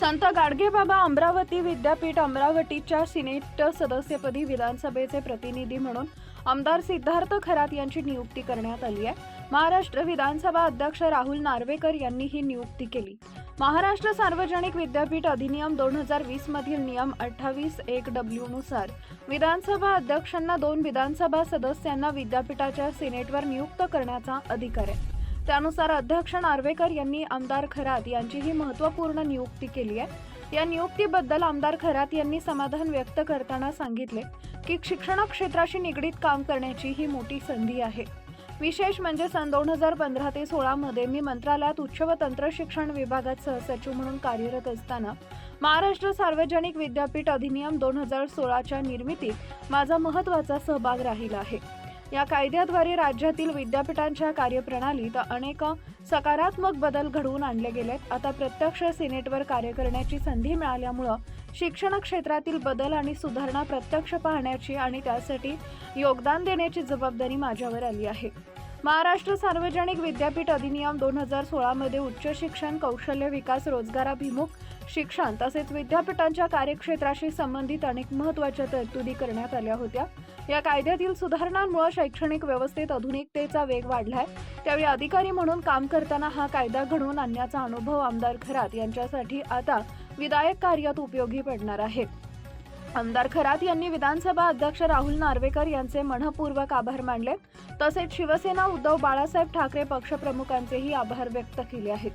संत गाडगेबाबा अमरावती विद्यापीठ अमरावतीच्या सिनेट सदस्यपदी विधानसभेचे प्रतिनिधी म्हणून आमदार सिद्धार्थ खरात यांची नियुक्ती करण्यात आली आहे. महाराष्ट्र विधानसभा अध्यक्ष राहुल नार्वेकर यांनी ही नियुक्ती केली. महाराष्ट्र सार्वजनिक विद्यापीठ अधिनियम दोन हजार वीस मधील नियम अठ्ठावीस एक डब्ल्यू नुसार विधानसभा अध्यक्षांना दोन विधानसभा सदस्यांना विद्यापीठाच्या सिनेटवर नियुक्त करण्याचा अधिकार आहे. त्यानुसार अध्यक्ष नार्वेकर यांनी आमदार खरात यांची ही महत्त्वपूर्ण नियुक्ती केली आहे. या नियुक्तीबद्दल आमदार खरात यांनी समाधान व्यक्त करताना सांगितले की शिक्षण क्षेत्राशी निगडीत काम करण्याची ही मोठी संधी आहे. विशेष म्हणजे सन दोन हजार पंधरा ते सोळामध्ये मी मंत्रालयात उच्च व तंत्र शिक्षण विभागात सहसचिव म्हणून कार्यरत असताना महाराष्ट्र सार्वजनिक विद्यापीठ अधिनियम दोन हजार सोळाच्या निर्मितीत माझा महत्त्वाचा सहभाग राहिला आहे. या कायद्याद्वारे राज्यातील विद्यापीठांच्या कार्यप्रणालीत अनेक सकारात्मक बदल घडवून आणले गेलेत. आता प्रत्यक्ष सिनेटवर कार्य करण्याची संधी मिळाल्यामुळं शिक्षण क्षेत्रातील बदल आणि सुधारणा प्रत्यक्ष पाहण्याची आणि त्यासाठी योगदान देण्याची जबाबदारी माझ्यावर आली आहे. महाराष्ट्र सार्वजनिक विद्यापीठ अधिनियम दोन हजार सोळामध्ये उच्च शिक्षण कौशल्य विकास रोजगाराभिमुख शिक्षण तसेच विद्यापीठांच्या कार्यक्षेत्राशी संबंधित अनेक महत्त्वाच्या तरतुदी करण्यात आल्या होत्या. या कायद्यातील सुधारणांमुळे शैक्षणिक व्यवस्थेत आधुनिकतेचा वेग वाढलाय. त्यावेळी अधिकारी म्हणून काम करताना हा कायदा घडवून आणण्याचा अनुभव आमदार खरात यांच्यासाठी आता विधायक कार्यात उपयोगी पडणार आहे. आमदार खरात यांनी विधानसभा अध्यक्ष राहुल नार्वेकर यांचे मनपूर्वक आभार मानले. तसेच शिवसेना उद्धव बाळासाहेब ठाकरे पक्षप्रमुखांचेही आभार व्यक्त केले आहेत.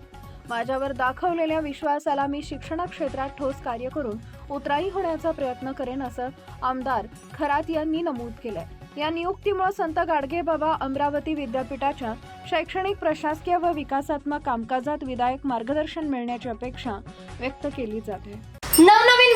माझ्यावर दाखवलेल्या विश्वासाला मी शिक्षण क्षेत्रात ठोस कार्य करून उतराई होण्याचा प्रयत्न करेन असं आमदार खरात यांनी नमूद केलंय. या नियुक्तीमुळे संत गाडगेबाबा अमरावती विद्यापीठाच्या शैक्षणिक प्रशासकीय व विकासात्मक कामकाजात विधायक मार्गदर्शन मिळण्याची अपेक्षा व्यक्त केली जाते. नवनवीन